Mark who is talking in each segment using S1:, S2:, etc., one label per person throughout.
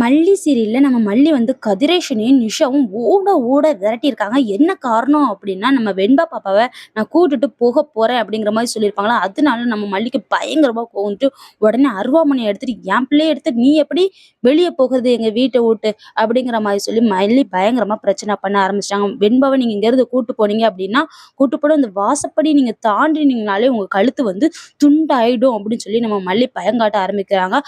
S1: மல்லி சீரியலில் நம்ம மல்லி வந்து கதிரேஷனையும், நிஷாவும் ஓட ஓட விரட்டியிருக்காங்க. என்ன காரணம் அப்படின்னா நம்ம வெண்பா பாப்பாவை நான் கூட்டுட்டு போக போகிறேன் அப்படிங்கிற மாதிரி சொல்லியிருப்பாங்களா, அதனால நம்ம மல்லிக்கு பயங்கரமாக கோவம் உடனே அருவாமனை எடுத்துட்டு, என் பிள்ளைய எடுத்து நீ எப்படி வெளியே போகிறது எங்கள் வீட்டை விட்டு அப்படிங்கிற மாதிரி சொல்லி மல்லி பயங்கரமாக பிரச்சனை பண்ண ஆரம்பிச்சிட்டாங்க வெண்பாவை நீங்கள் இங்கேருந்து கூட்டு போனீங்க அப்படின்னா கூட்டு போட இந்த வாசப்படி நீங்கள் தாண்டினீங்கனாலே உங்கள் கழுத்து வந்து துண்டாயிடும் அப்படின்னு சொல்லி நம்ம மல்லி பயங்காட்ட ஆரம்பிக்கிறாங்க.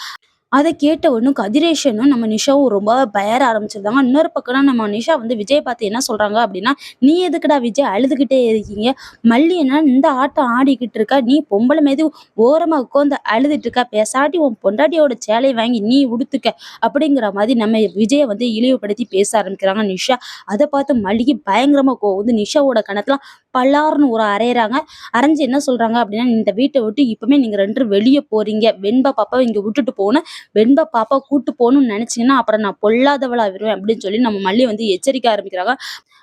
S1: அதை கேட்ட உடனும் கதிரேஷனும், நம்ம நிஷாவும் ரொம்ப பயர ஆரம்பிச்சிருந்தாங்க. இன்னொரு பக்கம்னா நம்ம நிஷா வந்து விஜய் பார்த்து என்ன சொல்றாங்க அப்படின்னா "நீ எதுக்குடா விஜய் அழுதுகிட்டே இருக்கீங்க? மல்லி என்ன இந்த ஆட்டம் ஆடிக்கிட்டு இருக்கா? நீ பொம்பளை மீது ஓரமா உட்காந்து அழுதுட்டு இருக்கா பேசாட்டி உன் பொண்டாட்டியோட சேலையை வாங்கி நீ உடுத்துக்க." அப்படிங்கிற மாதிரி நம்ம விஜயை வந்து இழிவுபடுத்தி பேச ஆரம்பிக்கிறாங்க நிஷா. அதை பார்த்து மல்லிகை பயங்கரமாக கோவம் வந்து நிஷாவோட கன்னத்துல பல்லார்னு ஒரு அறையறாங்க. அரைஞ்சு என்ன சொல்றாங்க அப்படின்னா "இந்த வீட்டை விட்டு இப்பவுமே நீங்க 2 பேரும் வெளிய போறீங்க. வெண்பா பாப்பாவை இங்க விட்டுட்டு போகணும் வெண்பா பாப்பா கூட்டு போகணும்னு நினச்சிங்கன்னா அப்புறம் நான் பொல்லாதவளாயிருவேன்." அப்படின்னு சொல்லி நம்ம மல்லி வந்து எச்சரிக்க ஆரம்பிக்கிறாங்க.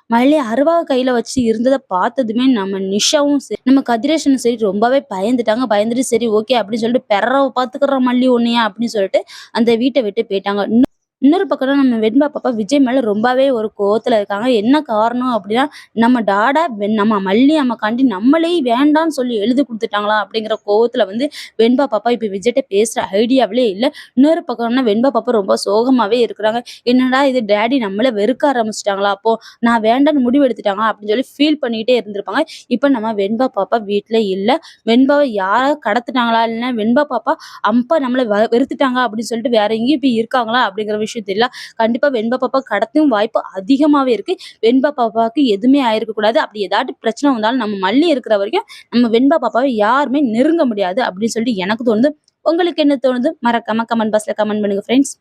S1: மல்லி அருவா கையில வச்சு இருந்ததை பார்த்ததுமே நம்ம நிஷாவும் சரி, நம்ம கதிரேஷனும் சரி ரொம்பவே பயந்துட்டாங்க. பயந்துட்டு சரி ஓகே அப்படின்னு சொல்லிட்டு, பெறவை பார்த்துக்கிறோம் மல்லி உன்னைய" அப்படின்னு சொல்லிட்டு அந்த வீட்டை விட்டு போயிட்டாங்க. இன்னொரு பக்கம் நம்ம வெண்பா பாப்பா விஜய் மேல ரொம்பவே ஒரு கோவத்துல இருக்காங்க. என்ன காரணம் அப்படின்னா நம்ம டாடா நம்ம மல்லி அம்மாக்காண்டி நம்மளே வேண்டாம்னு சொல்லி எழுதி கொடுத்துட்டாங்களா அப்படிங்கிற கோவத்துல வந்து வெண்பா பாப்பா இப்ப விஜய்ட்ட பேசுற ஐடியாவிலே இல்ல. இன்னொரு பக்கம்னா வெண்பா பாப்பா ரொம்ப சோகமாவே இருக்கிறாங்க. என்னடா இது டேடி நம்மளை வெறுக்க ஆரம்பிச்சிட்டாங்களா அப்போ? நான் வேண்டான்னு முடிவு எடுத்துட்டாங்களா? அப்படின்னு சொல்லி ஃபீல் பண்ணிக்கிட்டே இருந்திருப்பாங்க. இப்ப நம்ம வெண்பா பாப்பா வீட்ல இல்ல. வெண்பாவை யாராவது கடத்துட்டாங்களா இல்லைன்னா வெண்பா பாப்பா அப்பா நம்மளை வ வெறுத்துட்டாங்க அப்படின்னு சொல்லிட்டு வேற எங்கேயும் இப்போ இருக்காங்களா? அப்படிங்கிற விஷயம் தெரியல. கண்டிப்பா வெண்பா பாப்பா கடத்தும் வாய்ப்பு அதிகமாவே இருக்கு. வெண்பா பாப்பாவுக்கு எதுவுமே ஆயிருக்க கூடாது. அப்படி ஏதாட்டு பிரச்சனை வந்தாலும் நம்ம மல்லி இருக்கிற வரைக்கும் நம்ம வெண்பா பாப்பாவை யாருமே நெருங்க முடியாது அப்படின்னு சொல்லிட்டு எனக்கு தோணுது. உங்களுக்கு என்ன தோணுது? மறக்காம கமெண்ட் பாக்ஸ்ல கமெண்ட் பண்ணுங்க ஃப்ரெண்ட்ஸ்.